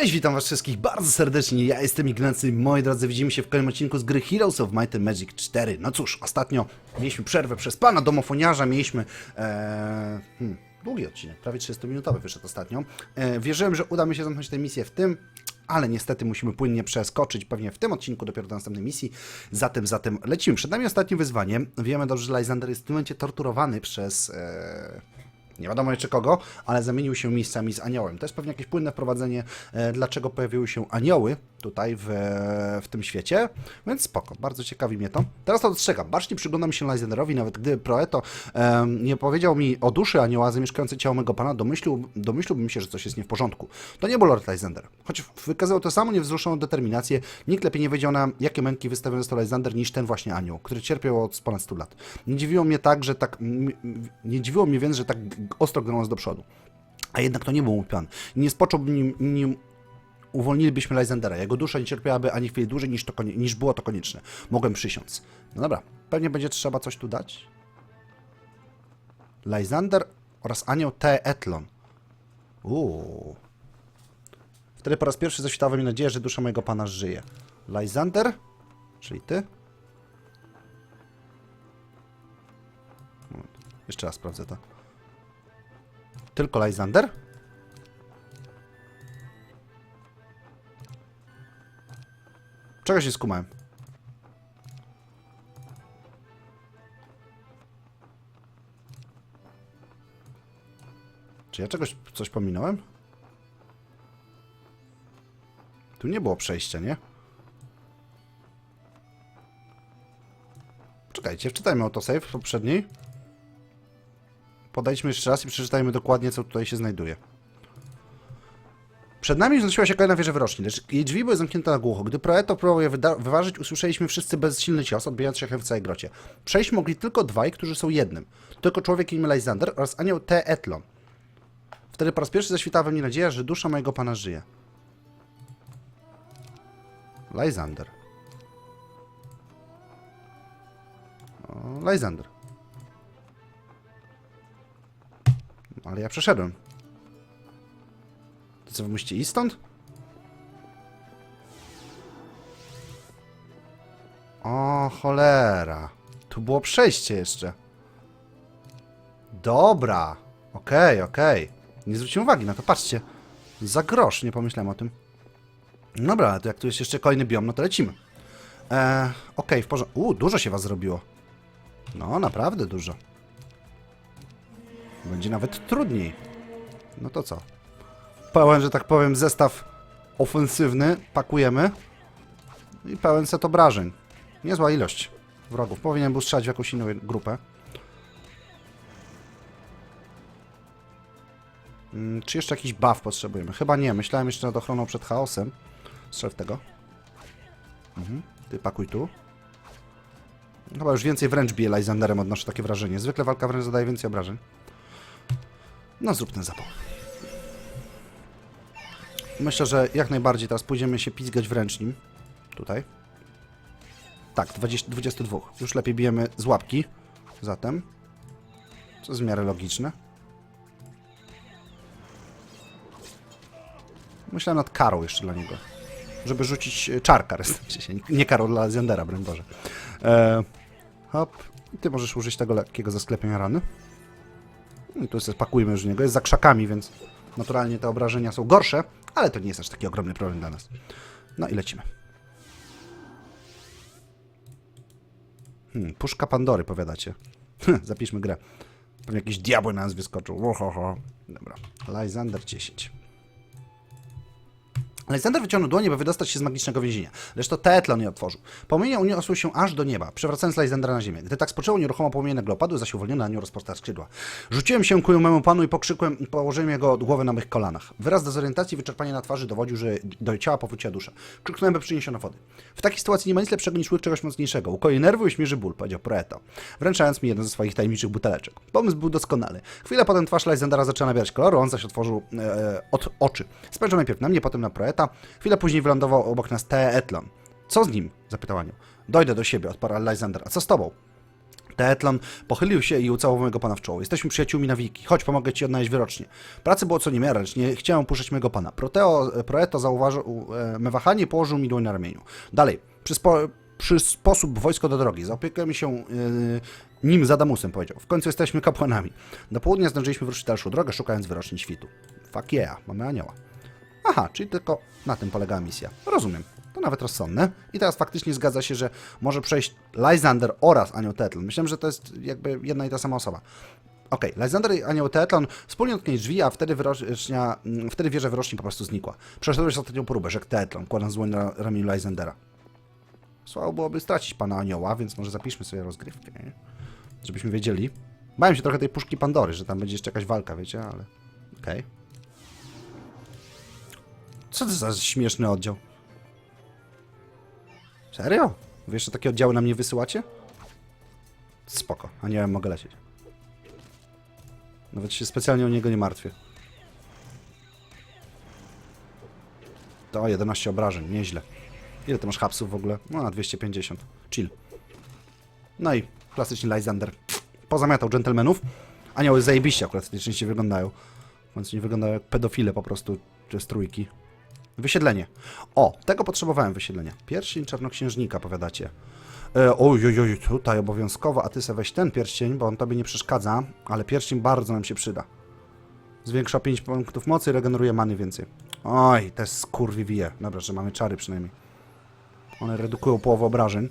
Cześć, witam was wszystkich bardzo serdecznie, ja jestem Ignacy, moi drodzy, widzimy się w kolejnym odcinku z gry Heroes of Might and Magic 4. No cóż, ostatnio mieliśmy przerwę przez pana domofoniarza, mieliśmy... E, hmm, długi odcinek, prawie 30-minutowy wyszedł ostatnio. E, wierzyłem, że uda mi się zamknąć tę misję w tym, ale niestety musimy płynnie przeskoczyć pewnie w tym odcinku dopiero do następnej misji. Zatem, zatem lecimy. Przed nami ostatnie wyzwanie. Wiemy dobrze, że Lysander jest w tym momencie torturowany przez... E, nie wiadomo jeszcze kogo, ale zamienił się miejscami z aniołem. To jest pewnie jakieś płynne wprowadzenie, e, dlaczego pojawiły się anioły tutaj w, w tym świecie, więc spoko, bardzo ciekawi mnie to. Teraz to dostrzegam, bacznie przyglądam się Lysanderowi, nawet gdy Proeto e, nie powiedział mi o duszy anioła zamieszkającej ciało mego pana, domyślił, domyśliłbym się, że coś jest nie w porządku. To nie był Lord Lysander. Choć wykazywał to samo niewzruszoną determinację, nikt lepiej nie wiedział na jakie męki wystawiony został Lysander niż ten właśnie anioł, który cierpiał od ponad 100 lat. Nie dziwiło mnie tak, że tak, nie dziwiło mnie więc, że tak ostro gnął do przodu. A jednak to nie był mój plan. Nie spocząłby nim, nim uwolnilibyśmy Lysandera. Jego dusza nie cierpiałaby ani chwili dłużej niż, to niż było to konieczne. Mogłem przysiąc. No dobra, pewnie będzie trzeba coś tu dać. Lysander oraz anioł T. Etlon. Uuu. Wtedy po raz pierwszy zaświtała mi że dusza mojego pana żyje. Lysander? Czyli ty? Jeszcze raz sprawdzę to. Tylko Lysander? Czegoś nie skumałem. Czy ja czegoś coś pominąłem? Tu nie było przejścia, nie? Czekajcie, wczytajmy autosave poprzedniej. Podejdźmy jeszcze raz i przeczytajmy dokładnie, co tutaj się znajduje. Przed nami znosiła się kolejna wieża wyroczni, lecz jej drzwi były zamknięte na głucho. Gdy Proeto próbował je wyważyć, usłyszeliśmy wszyscy bezsilny cios, odbijając się w całej grocie. Przejść mogli tylko dwaj, którzy są jednym. Tylko człowiek imię Lysander oraz anioł T. Etlon. Wtedy po raz pierwszy zaświtała we mnie nadzieja, że dusza mojego pana żyje. Lysander. Lysander. Ale ja przeszedłem. To co, wy musicie iść stąd? O, cholera. Tu było przejście jeszcze. Dobra. Okej, okej. Nie zwróciłem uwagi na to, patrzcie. Za grosz, nie pomyślałem o tym. Dobra, to jak tu jest jeszcze kolejny biom, no to lecimy. Eee, okej, w porządku. U, dużo się was zrobiło. No, naprawdę dużo. Będzie nawet trudniej. No to co? Pełen, że tak powiem, zestaw ofensywny. Pakujemy. I pełen set obrażeń. Niezła ilość wrogów. Powinien był strzelać w jakąś inną grupę. Mm, czy jeszcze jakiś buff potrzebujemy? Chyba nie. Myślałem jeszcze nad ochroną przed chaosem. Strzel w tego. Mhm. Ty pakuj tu. Chyba już więcej wręcz bije Lysanderem, odnoszę takie wrażenie. Zwykle walka wręcz zadaje więcej obrażeń. No zrób ten zapał. Myślę, że jak najbardziej teraz pójdziemy się pizgać wręcz nim. Tutaj. Tak, 20, 22. Już lepiej bijemy z łapki. Zatem. Co jest w miarę logiczne. Myślałem nad karą jeszcze dla niego. Żeby rzucić e, czar kar, się, nie karą dla Zendera, broń Boże. E, hop. I ty możesz użyć tego lekkiego zasklepienia rany. I tu sobie pakujmy już niego. Jest za krzakami, więc naturalnie te obrażenia są gorsze, ale to nie jest aż taki ogromny problem dla nas. No i lecimy. Hmm, puszka Pandory, powiadacie. Zapiszmy grę. Pewnie jakiś diabeł na nas wyskoczył. Ohoho. Dobra. Lysander 10. Aleksander wyciągnął dłonie, by wydostać się z magicznego więzienia. Lecz to Teetlon je otworzył. Płomienie uniosły się aż do nieba, przewracając Lysandra na ziemię. Gdy tak spoczęło, nieruchomo płomienie nagle opadły, zaś uwolniony anioł rozpostarł skrzydła. Rzuciłem się ku memu panu i pokrzykłem położyłem jego głowę na mych kolanach. Wyraz dezorientacji i wyczerpania na twarzy dowodził, że do ciała powróciła dusza. Krzyknąłem, by przyniesiono wody. W takiej sytuacji nie ma nic lepszego niż łyk czegoś mocniejszego. Ukoi nerwy i śmierzy ból, powiedział Proeto, wręczając mi jeden ze swoich tajemniczych buteleczek. Pomysł był doskonały. Chwilę potem twarz Lysandra zaczęła nabierać koloru, on zaś otworzył e, od oczy. Najpierw na mnie, potem na Proeta. Chwilę później wylądował obok nas T. Etlon. Co z nim? zapytał Anioł. Dojdę do siebie, odparł Lysander. A co z tobą? Teetlon pochylił się i ucałował mego pana w czoło. Jesteśmy przyjaciółmi na wiki. Chodź, pomogę ci odnaleźć wyrocznie. Pracy było co niemiara, lecz nie chciałem puszczać mego pana. Proteo, Proeto zauważył e, me wahanie i położył mi dłoń na ramieniu. Dalej. Przy, spo, przy sposób wojsko do drogi. Zaopiekujemy się e, nim z Adamusem, powiedział. W końcu jesteśmy kapłanami. Do południa zdążyliśmy wyruszyć dalszą drogę, szukając wyroczni świtu. Fuck yeah, mamy anioła. Aha, czyli tylko na tym polegała misja. Rozumiem. To nawet rozsądne. I teraz faktycznie zgadza się, że może przejść Lysander oraz Anioł Tetlon. Myślałem, że to jest jakby jedna i ta sama osoba. Okej, Lysander i Anioł Tetlon wspólnie dotknęli drzwi, a wtedy, wyrocznia, mm, wtedy wieża wyrocznie po prostu znikła. Przeszedłeś ostatnią próbę, rzekł Tetlon, kładąc dłoń na ramieniu Lysandera. Słabo byłoby stracić pana Anioła, więc może zapiszmy sobie rozgrywkę, nie? żebyśmy wiedzieli. Bałem się trochę tej puszki Pandory, że tam będzie jeszcze jakaś walka, wiecie, ale okej. Co to za śmieszny oddział? Serio? Wy jeszcze takie oddziały na mnie wysyłacie? Spoko, a nie mogę lecieć. Nawet się specjalnie o niego nie martwię. To 11 obrażeń, nieźle. Ile ty masz hapsów w ogóle? No, na 250. Chill. No i klasyczny Lysander. Pozamiatał dżentelmenów. Anioły zajebiście akurat częściej wyglądają. W końcu nie wyglądają jak pedofile po prostu, czy z trójki. Wysiedlenie. O, tego potrzebowałem wysiedlenia. Pierścień czarnoksiężnika, powiadacie. E, oj, oj, oj, tutaj obowiązkowo, a ty se weź ten pierścień, bo on tobie nie przeszkadza, ale pierścień bardzo nam się przyda. Zwiększa 5 punktów mocy i regeneruje many więcej. Oj, te skurwi wije. Dobra, że mamy czary przynajmniej. One redukują połowę obrażeń.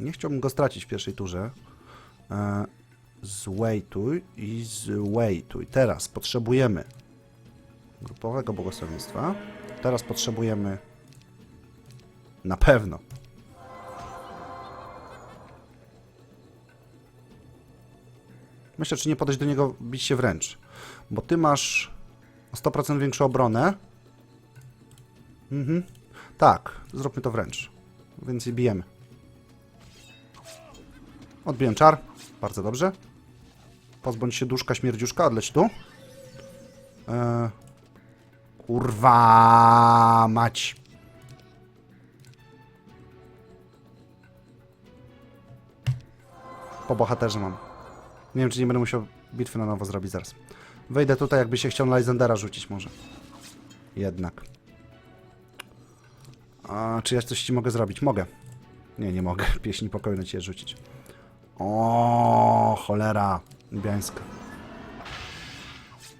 Nie chciałbym go stracić w pierwszej turze. E, zwejtuj i zwejtuj. Teraz potrzebujemy grupowego błogosławieństwa. Teraz potrzebujemy na pewno Myślę, czy nie podejść do niego bić się wręcz. Bo ty masz o 100% większą obronę. Mhm. Tak, zróbmy to wręcz. Więc i bijemy. Odbiłem czar. Bardzo dobrze. Pozbądź się duszka śmierdziuszka, odleć tu. Eee, kurwa mać. Po bohaterze mam. Nie wiem, czy nie będę musiał bitwy na nowo zrobić zaraz. Wejdę tutaj, jakby się chciał na Lysandera rzucić może. Jednak. A, czy ja coś ci mogę zrobić? Mogę. Nie, nie mogę. Pieśni pokoju na ciebie rzucić. O, cholera. Biańska.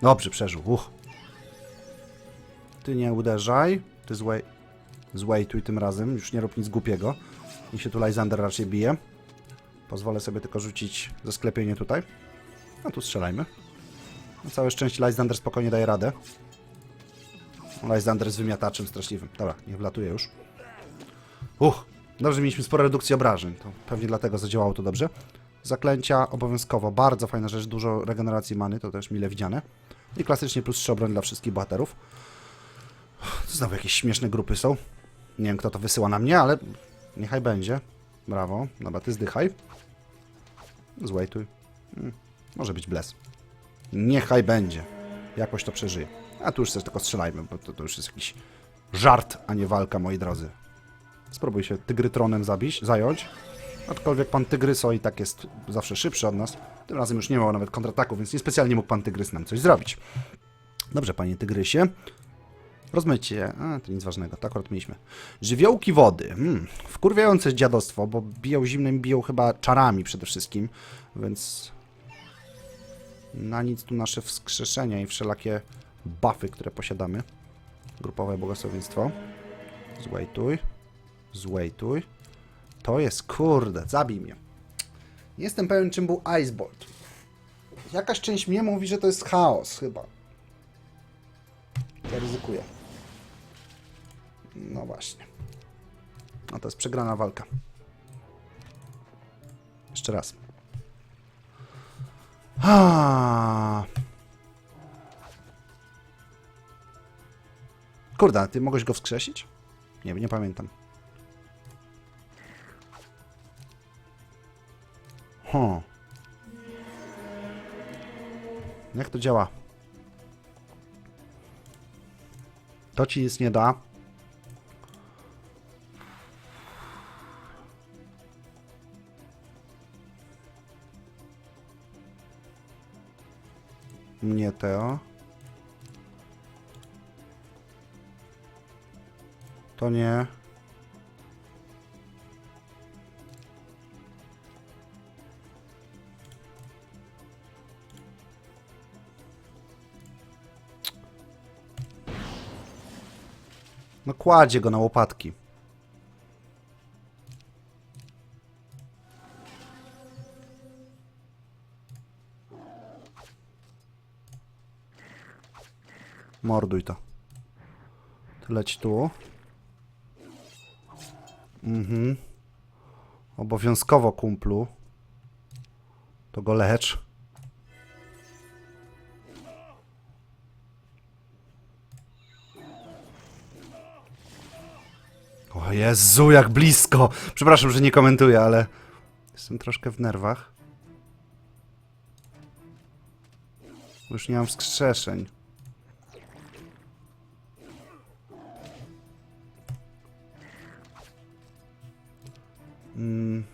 Dobrze, przeżył. Uch. Ty nie uderzaj. Ty złej... Złejtuj tym razem. Już nie rób nic głupiego. I się tu Lysander raczej bije. Pozwolę sobie tylko rzucić zasklepienie tutaj. A tu strzelajmy. Na całe szczęście Lysander spokojnie daje radę. Lysander z wymiataczem straszliwym. Dobra, niech wlatuje już. Uch, dobrze mieliśmy spore redukcję obrażeń. To pewnie dlatego zadziałało to dobrze. Zaklęcia obowiązkowo. Bardzo fajna rzecz. Dużo regeneracji many. To też mile widziane. I klasycznie plus 3 obrony dla wszystkich bohaterów. Znowu jakieś śmieszne grupy są. Nie wiem, kto to wysyła na mnie, ale niechaj będzie. Brawo. Dobra, ty zdychaj. Złejtuj. Hmm. Może być bles. Niechaj będzie. Jakoś to przeżyje. A tu już sobie tylko strzelajmy, bo to, to już jest jakiś żart, a nie walka, moi drodzy. Spróbuj się tygrytronem zabić, zająć. Aczkolwiek pan Tygryso i tak jest zawsze szybszy od nas. Tym razem już nie miał nawet kontrataku, więc niespecjalnie mógł pan Tygrys nam coś zrobić. Dobrze, panie Tygrysie. Rozmycie. A, to nic ważnego. Tak akurat mieliśmy. Żywiołki wody. Hmm. Wkurwiające dziadostwo, bo biją zimnym, biją chyba czarami przede wszystkim, więc na nic tu nasze wskrzeszenia i wszelakie buffy, które posiadamy. Grupowe błogosławieństwo. Złejtuj. Złejtuj. To jest, kurde, zabij mnie. Nie jestem pewien, czym był Icebolt. Jakaś część mnie mówi, że to jest chaos, chyba. Ja ryzykuję. No właśnie. No to jest przegrana walka. Jeszcze raz. Ah. Kurde, ty mogłeś go wskrzesić? Nie, nie pamiętam. Huh. Jak to działa? To ci nic nie da. To nie. No kładzie go na łopatki. Morduj to. Leć tu. Mhm. Obowiązkowo kumplu. To go lecz. O Jezu, jak blisko! Przepraszam, że nie komentuję, ale jestem troszkę w nerwach. Już nie mam wskrzeszeń. Mm.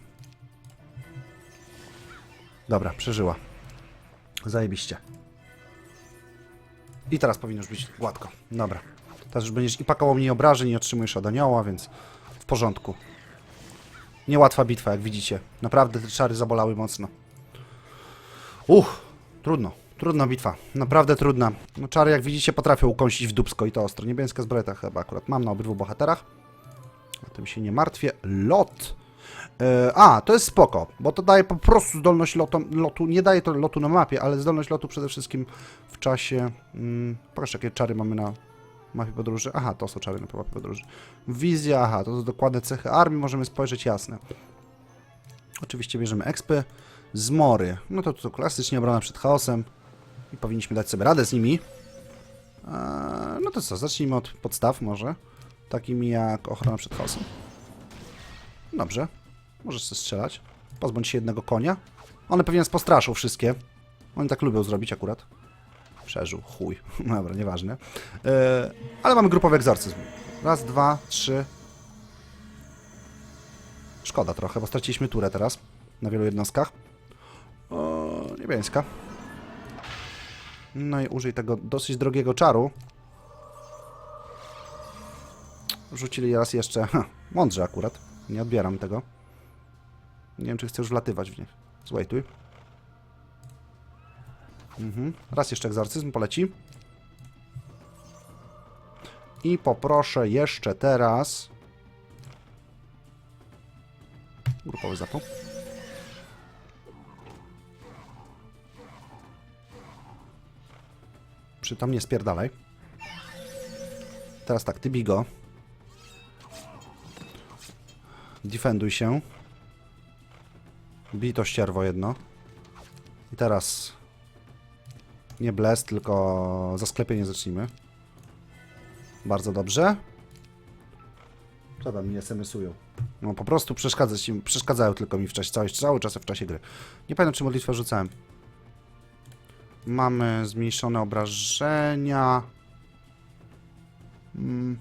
Dobra, przeżyła. Zajebiście. I teraz powinno już być gładko. Dobra. Teraz już będziesz i pakował mniej obrażeń i otrzymujesz od anioła, więc w porządku. Niełatwa bitwa, jak widzicie. Naprawdę te czary zabolały mocno. Uch, trudno. Trudna bitwa. Naprawdę trudna. No, czary, jak widzicie, potrafią ukąsić w dubsko i to ostro. Niebieska zbrojeta chyba akurat mam na obydwu bohaterach. O tym się nie martwię. Lot. E, a, to jest spoko, bo to daje po prostu zdolność lotu, lotu, nie daje to lotu na mapie, ale zdolność lotu przede wszystkim w czasie... Mm, jakie czary mamy na mapie podróży. Aha, to są czary na mapie podróży. Wizja, aha, to są dokładne cechy armii, możemy spojrzeć, jasne. Oczywiście bierzemy expy. Zmory, no to to klasycznie obrona przed chaosem i powinniśmy dać sobie radę z nimi. Eee, no to co, zacznijmy od podstaw może, takimi jak ochrona przed chaosem. Dobrze. Możesz sobie strzelać. Pozbądź się jednego konia. One pewnie nas wszystkie. Oni tak lubią zrobić akurat. Przeżył. Chuj. Dobra, nieważne. Yy, ale mamy grupowy egzorcyzm. Raz, dwa, trzy. Szkoda trochę, bo straciliśmy turę teraz na wielu jednostkach. O, niebieska. No i użyj tego dosyć drogiego czaru. Rzucili raz jeszcze. Ha, mądrze akurat. Nie odbieram tego. Nie wiem, czy chcę już wlatywać w nie. Zwejtuj. Mhm. Raz jeszcze egzorcyzm poleci. I poproszę jeszcze teraz... Grupowy zapał. Przytom nie spierdalaj. Teraz tak, ty bigo. Defenduj się. Bij to ścierwo jedno. I teraz nie blest, tylko za sklepienie zacznijmy. Bardzo dobrze. Co tam mi SMS-ują? No po prostu przeszkadzać im, przeszkadzają tylko mi w czasie, cały, cały czas w czasie gry. Nie pamiętam, czy modlitwę rzucałem. Mamy zmniejszone obrażenia. Mm.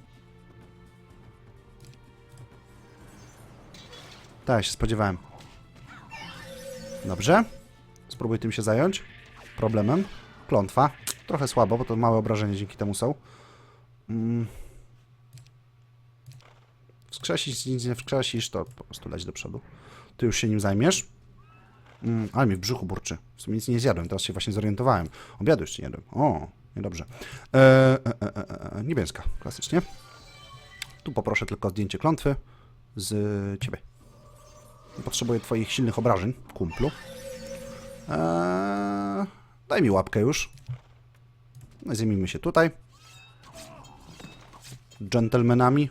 Tak, się spodziewałem. Dobrze. Spróbuj tym się zająć. Problemem. Klątwa. Trochę słabo, bo to małe obrażenia dzięki temu są. Mm. Wskrzesić, nic nie wskrzesisz, to po prostu leć do przodu. Ty już się nim zajmiesz. Mm, ale mi w brzuchu burczy. W sumie nic nie zjadłem, teraz się właśnie zorientowałem. Obiadu jeszcze nie jadłem. O, niedobrze. E, e, e, e, e, niebieska, klasycznie. Tu poproszę tylko zdjęcie klątwy z ciebie. Potrzebuję twoich silnych obrażeń, kumplu. Eee, daj mi łapkę już. No zajmijmy się tutaj. Dżentelmenami.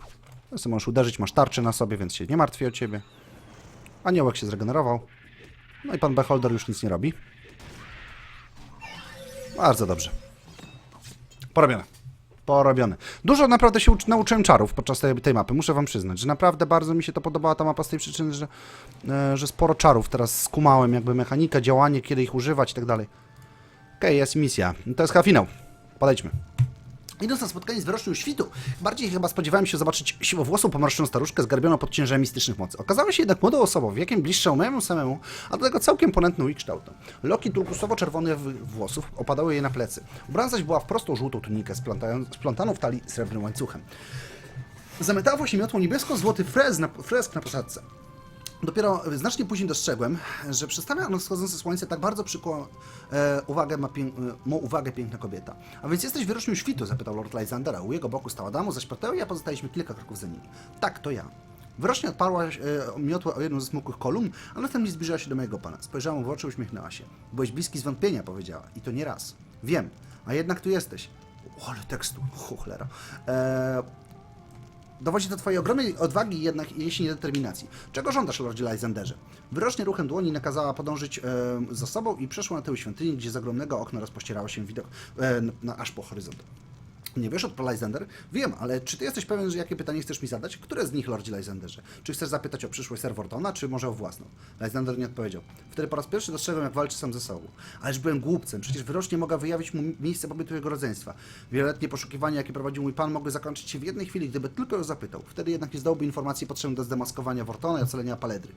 Ty możesz uderzyć, masz tarczę na sobie, więc się nie martwię o ciebie. Aniołek się zregenerował. No i pan Beholder już nic nie robi. Bardzo dobrze. Porobione. Porobione. Dużo naprawdę się uczy, nauczyłem czarów podczas tej, tej mapy, muszę wam przyznać, że naprawdę bardzo mi się to podobała ta mapa z tej przyczyny, że, e, że sporo czarów teraz skumałem, jakby mechanikę, działanie, kiedy ich używać i tak dalej. Okej, jest misja. To jest chyba finał. Podejdźmy. Idąc na spotkanie z wyrocznią świtu, bardziej chyba spodziewałem się zobaczyć siłowłosą, pomarszczoną staruszkę zgarbioną pod ciężarem mistycznych mocy. Okazała się jednak młodą osobą, wiekiem bliższą memu samemu, a do tego całkiem ponętną i kształtem. Loki turkusowo-czerwonych włosów opadały jej na plecy. Ubrana zaś była w prostą żółtą tunikę splątaną w talii srebrnym łańcuchem. Zamytało się miotłą niebiesko-złoty na, fresk na posadce. Dopiero znacznie później dostrzegłem, że przedstawia wschodzące słońce tak bardzo przykuło e, uwagę, ma pię, e, uwagę piękna kobieta. A więc jesteś wyrocznią świtu? zapytał Lord Lysander, a u jego boku stała dama zaś Proteo, a pozostaliśmy kilka kroków za nimi. Tak, to ja. Wyrocznie odparła e, miotła o jedną ze smukłych kolumn, a następnie zbliżyła się do mojego pana. Spojrzała mu w oczy, uśmiechnęła się. Byłeś bliski zwątpienia, powiedziała. I to nie raz. Wiem, a jednak tu jesteś. O, tekstu, chuchlera. E, Dowodzi to twojej ogromnej odwagi jednak, jeśli nie determinacji. Czego żądasz, Lordzie Lysanderze? Wyrocznie ruchem dłoni nakazała podążyć e, za sobą i przeszła na tył świątyni, gdzie z ogromnego okna rozpościerało się widok e, na, aż po horyzont. Nie wiesz od Lysander? Wiem, ale czy ty jesteś pewien, że jakie pytanie chcesz mi zadać? Które z nich, Lordzie Lysanderze? Czy chcesz zapytać o przyszłość Ser Wortona, czy może o własną? Lysander nie odpowiedział. Wtedy po raz pierwszy dostrzegłem, jak walczy sam ze sobą. Ależ byłem głupcem, przecież wyrocznie mogła wyjawić mu miejsce pobytu jego rodzeństwa. Wieloletnie poszukiwania, jakie prowadził mój pan, mogły zakończyć się w jednej chwili, gdyby tylko ją zapytał. Wtedy jednak nie zdałby informacji potrzebnych do zdemaskowania Wortona i ocalenia Paledry.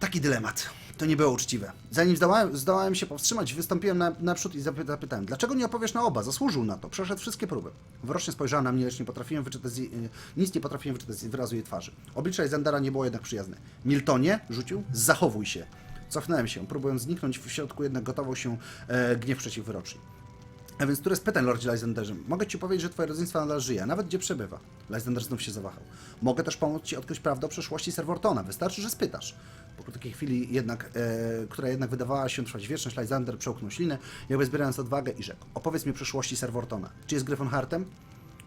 Taki dylemat. To nie było uczciwe. Zanim zdołałem, zdołałem się powstrzymać, wystąpiłem na, naprzód i zapy- zapytałem, dlaczego nie opowiesz na oba? Zasłużył na to. Przeszedł wszystkie próby. Wyrocznie spojrzała na mnie, lecz nie potrafiłem wyczytać, z y, nic nie potrafiłem wyczytać z wyrazu jej twarzy. Oblicze Zandara nie było jednak przyjazne. Miltonie, rzucił, zachowuj się. Cofnąłem się, próbując zniknąć, w środku jednak gotował się e, gniew przeciw wyroczni. A więc które z pytań, Lordzie Lysanderze? Mogę ci powiedzieć, że twoje rodzeństwo nadal żyje, nawet gdzie przebywa. Lysander znów się zawahał. Mogę też pomóc ci odkryć prawdę o przeszłości Serwortona. Wystarczy, że spytasz. Po krótkiej chwili jednak, e, która jednak wydawała się trwać wieczność, Lysander przełknął ślinę, jakby zbierając odwagę i rzekł. Opowiedz mi o przeszłości Serwortona. Czy jest Gryfonhartem?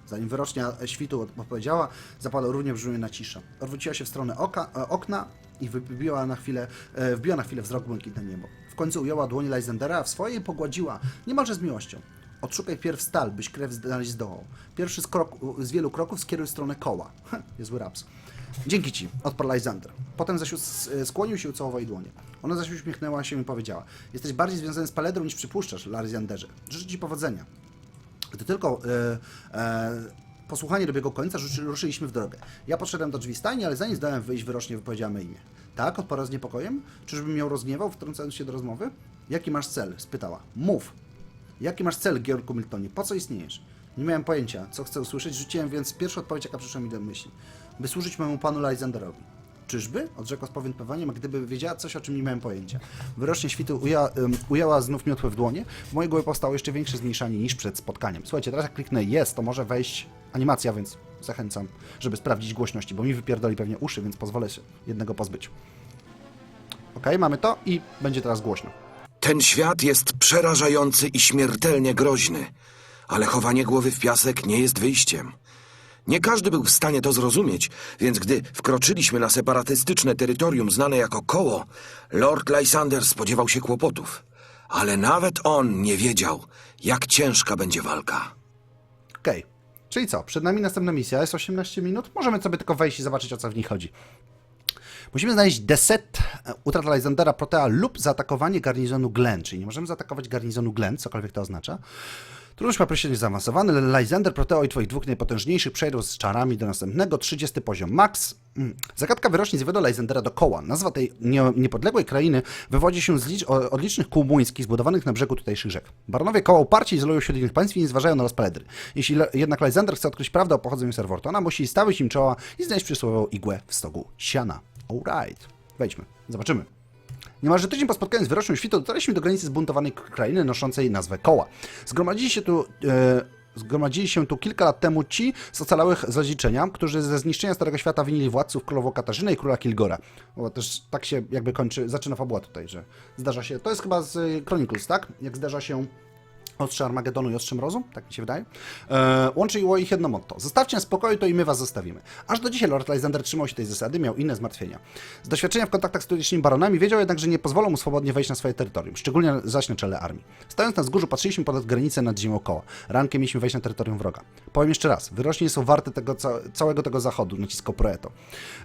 Zanim wyrocznia świtu odpowiedziała, zapadła równie brzmienna cisza. Odwróciła się w stronę oka, e, okna i wybiła na chwilę, e, wbiła na chwilę wzrok błękitne niebo. W końcu ujęła dłoń Lysandera, a w swojej pogładziła, niemalże z miłością. Odszukaj pierw stal, byś krew znaleźć zdołał. Pierwszy z, z wielu kroków skieruj w stronę koła. Niezły raps. Dzięki ci, odparł Lysander. Potem zaś skłonił się i ucałował jej dłonie. Ona zaś uśmiechnęła się i powiedziała: Jesteś bardziej związany z Paledrą niż przypuszczasz, Lysanderze. Życzę ci powodzenia. Gdy tylko e, e, posłuchanie dobiegło końca, ruszy- ruszyliśmy w drogę. Ja podszedłem do drzwi stajni, ale zanim zdałem wyjść, wyrocznie wypowiedziała imię. Tak, odparła z niepokojem? Czyżbym ją rozgniewał, wtrącając się do rozmowy? Jaki masz cel? spytała. Mów. Jaki masz cel, Georgu Miltonie? Po co istniejesz? Nie miałem pojęcia, co chcę usłyszeć, rzuciłem więc pierwszą odpowiedź, jaka przyszła mi do myśli. By służyć memu panu Lysanderowi. Czyżby? Odrzekła z powątpiewaniem, gdyby wiedziała coś, o czym nie miałem pojęcia. Wyrocznie świtu uja, ym, ujęła znów miotłę w dłonie. W mojej głowie powstało jeszcze większe zmniejszanie niż przed spotkaniem. Słuchajcie, teraz jak kliknę jest, to może wejść animacja, więc zachęcam, żeby sprawdzić głośności, bo mi wypierdoli pewnie uszy, więc pozwolę się jednego pozbyć. Ok, mamy to i będzie teraz głośno. Ten świat jest przerażający i śmiertelnie groźny, ale chowanie głowy w piasek nie jest wyjściem. Nie każdy był w stanie to zrozumieć, więc gdy wkroczyliśmy na separatystyczne terytorium znane jako koło, Lord Lysander spodziewał się kłopotów. Ale nawet on nie wiedział, jak ciężka będzie walka. Okej. Czyli co? Przed nami następna misja, jest 18 minut. Możemy sobie tylko wejść i zobaczyć, o co w niej chodzi. Musimy znaleźć Deset, e, utrata Lysandera Protea lub zaatakowanie garnizonu Glen, czyli nie możemy zaatakować garnizonu Glen, cokolwiek to oznacza. Trudność ma jest zaawansowany, Lysander, Proteo i twoich dwóch najpotężniejszych przejdą z czarami do następnego, 30 poziom max. Mm. Zagadka wyrocznie z wywodu Lysandera do koła. Nazwa tej nie, niepodległej krainy wywodzi się z licz, od licznych kół muńskich zbudowanych na brzegu tutejszych rzek. Baronowie koła uparci izolują się od innych państw i nie zważają na rozpaledry. Jeśli jednak Lysander chce odkryć prawdę o pochodzeniu Serwortona, musi stawić im czoła i znaleźć przysłowiową igłę w stogu siana. Alright. Wejdźmy. Zobaczymy. Niemalże tydzień po spotkaniu z wyrocznią świtu dotarliśmy do granicy zbuntowanej krainy noszącej nazwę Koła. Zgromadzili się tu... E, Zgromadzili się tu kilka lat temu ci z ocalałych z którzy ze zniszczenia Starego Świata winili władców królową Katarzynę i króla Kilgora. Bo też tak się jakby kończy, zaczyna fabuła tutaj, że zdarza się, to jest chyba z y, Chronicles, tak? Jak zdarza się Ostrze Armagedonu i Ostrze Mrozu, tak mi się wydaje. E, łączyło ich jedno motto. Zostawcie nas spokoju, to i my was zostawimy. Aż do dzisiaj Lord Lysander trzymał się tej zasady, miał inne zmartwienia. Z doświadczenia w kontaktach z turecznimi baronami wiedział jednak, że nie pozwolą mu swobodnie wejść na swoje terytorium, szczególnie zaś na czele armii. Stojąc na wzgórzu, patrzyliśmy ponad granicę nad ziemią koła. Rankiem mieliśmy wejść na terytorium wroga. Powiem jeszcze raz, wyrocznie są warte tego, ca całego tego zachodu, naciskał Proeto.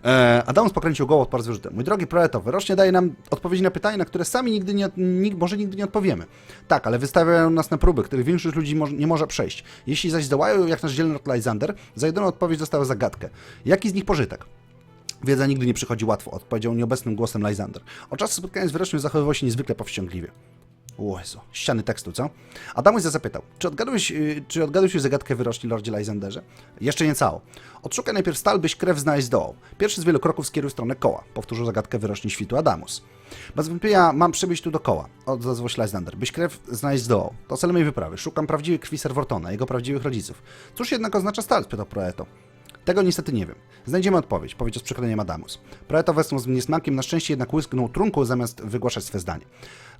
E, Adamus pokręcił głową odparł z wyrzutem. Mój drogi Proeto, wyrocznie daje nam odpowiedzi na pytania, na które sami nigdy nie, może nigdy nie odpowiemy. Tak, ale wystawiają nas na próby, których większość ludzi nie może przejść. Jeśli zaś zdołają, jak nasz dzielny Lord Lysander, za jedyną odpowiedź dostają zagadkę. Jaki z nich pożytek? Wiedza nigdy nie przychodzi łatwo, odpowiedział nieobecnym głosem Lysander. Od czasu spotkania z wyrocznym zachowywał się niezwykle powściągliwie. O Jezu, ściany tekstu, co? Adamus zapytał, czy odgadłeś, yy, czy odgadłeś już zagadkę wyroczni Lordzie Lysanderze? Jeszcze nie cało. Odszukaj najpierw stal, byś krew znaleźć zdołał. Pierwszy z wielu kroków skieruj w stronę koła, powtórzył zagadkę wyroczni świtu Adamus. Bez wątpienia mam przybyć tu do koła, odezwał się Lysander, byś krew znaleźć zdołał. To cel mojej wyprawy. Szukam prawdziwej krwi Serwortona, jego prawdziwych rodziców. Cóż jednak oznacza stal? spytał Proeto. Tego niestety nie wiem. Znajdziemy odpowiedź, powiedział z przekleniem Adamus. Proeto westchnął z niesmakiem, na szczęście jednak łysknął trunku zamiast wygłaszać swe zdanie.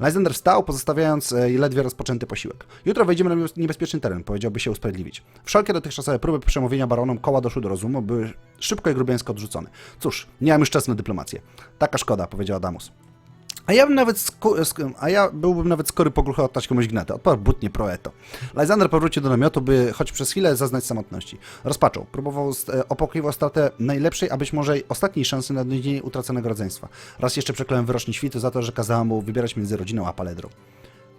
Lysander wstał, pozostawiając e, ledwie rozpoczęty posiłek. Jutro wejdziemy na niebez- niebezpieczny teren, powiedziałby się usprawiedliwić. Wszelkie dotychczasowe próby przemówienia baronom koła doszły do rozumu, były szybko i grubiańsko odrzucone. Cóż, nie mam już czasu na dyplomację. Taka szkoda, powiedział Adamus. A ja bym nawet a ja byłbym nawet skory pogruchy oddać komuś gnatę. Odparł butnie proeto. Lysander powrócił do namiotu, by choć przez chwilę zaznać samotności. Rozpaczał. Próbował, e, opokrywał stratę najlepszej, a być może ostatniej szansy na odniesienie utraconego rodzeństwa. Raz jeszcze przekląłem wyrocznie świtu za to, że kazałem mu wybierać między rodziną a paledrą.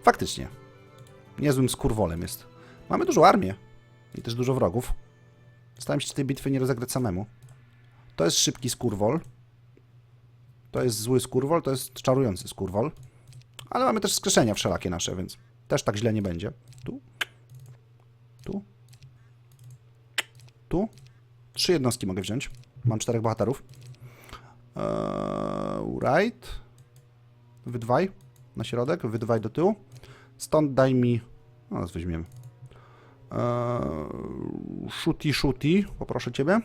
Faktycznie. Niezłym skurwolem jest. Mamy dużą armię. I też dużo wrogów. Staram się tej bitwy nie rozegrać samemu. To jest szybki skurwol. To jest zły skurwol, to jest czarujący skurwol. Ale mamy też skrzeszenia wszelakie nasze, więc też tak źle nie będzie. Tu. Tu. Tu. Trzy jednostki mogę wziąć. Mam czterech bohaterów. Eee, right. Wydwaj na środek, wydwaj do tyłu. Stąd daj mi... No, nas weźmiemy. Eee, shooty, shooty. Poproszę ciebie.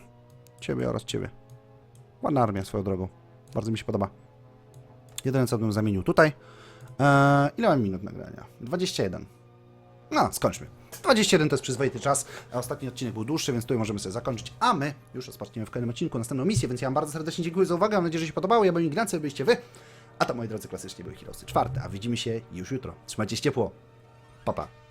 Ciebie oraz ciebie. Ładna armia swoją drogą. Bardzo mi się podoba. Jeden co bym zamienił tutaj. Eee, ile mam minut nagrania? 21. No, skończmy. 21 to jest przyzwoity czas. Ostatni odcinek był dłuższy, więc tutaj możemy sobie zakończyć. A my już rozpoczniemy w kolejnym odcinku następną misję, więc ja Wam bardzo serdecznie dziękuję za uwagę. Mam nadzieję, że się podobało. Ja byłem Ignacy, byliście Wy. A to, moi drodzy, klasycznie były Heroesy czwarte. A widzimy się już jutro. Trzymajcie się ciepło. Pa, pa.